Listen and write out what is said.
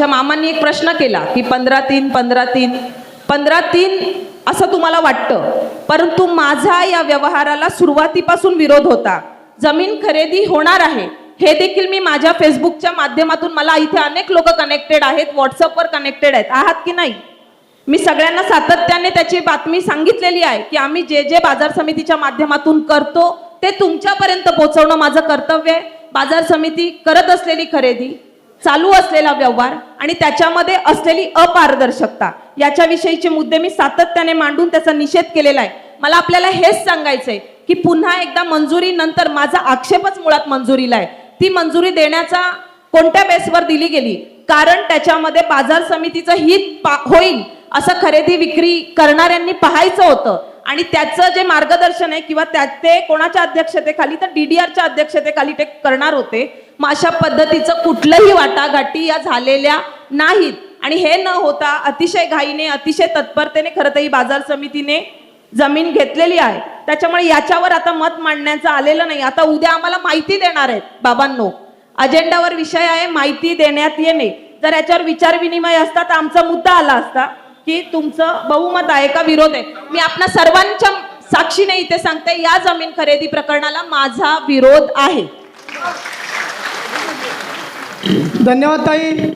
आमच्या मामांनी एक प्रश्न केला की पंधरा तीन पंधरा तीन. पंधरा तीन असं तुम्हाला वाटतं परंतु माझा या व्यवहाराला सुरुवातीपासून विरोध होता. जमीन खरेदी होणार आहे. हे देखील मी माझ्या फेसबुकच्या माध्यमातून मला इथे अनेक लोक कनेक्टेड आहेत व्हॉट्सअपवर कनेक्टेड आहेत. आहात की नाही? मी सगळ्यांना सातत्याने त्याची बातमी सांगितलेली आहे की आम्ही जे जे बाजार समितीच्या माध्यमातून करतो ते तुमच्यापर्यंत पोहोचवणं माझं कर्तव्य आहे. बाजार समिती करत असलेली खरेदी चालू असलेला व्यवहार आणि त्याच्यामध्ये असलेली अपारदर्शकता. याच्याविषयीचे मुद्दे मी सातत्याने मांडून त्याचा निषेध केलेला आहे. मला आपल्याला हेच सांगायचंय की पुन्हा एकदा मंजुरी नंतर माझा आक्षेपच मुळात मंजुरीला आहे. ती मंजुरी देण्याचा कोणत्या बेसवर दिली गेली? कारण त्याच्यामध्ये बाजार समितीचं हित होईल असं खरेदी विक्री करणाऱ्यांनी पाहायचं होतं. आणि त्याचं जे मार्गदर्शन आहे किंवा त्या ते कोणाच्या अध्यक्षतेखाली तर डीडीआरच्या अध्यक्षतेखाली ते करणार होते. मग अशा पद्धतीचं कुठलंही वाटाघाटी या झालेल्या नाहीत. आणि हे न होता अतिशय घाईने अतिशय तत्परतेने खरं तर ही बाजार समितीने जमीन घेतलेली आहे. त्याच्यामुळे याच्यावर आता मत मांडण्याचं आलेलं नाही. आता उद्या आम्हाला माहिती देणार आहेत बाबांनो. अजेंडावर विषय आहे माहिती देण्यात येणे. जर याच्यावर विचार विनिमय असता तर आमचा मुद्दा आला असता की तुमचं बहुमत आहे का विरोध आहे? मी आपल्या सर्वांच्या साक्षीने इथे सांगते या जमीन खरेदी प्रकरणाला माझा विरोध आहे. धन्यवाद ताई.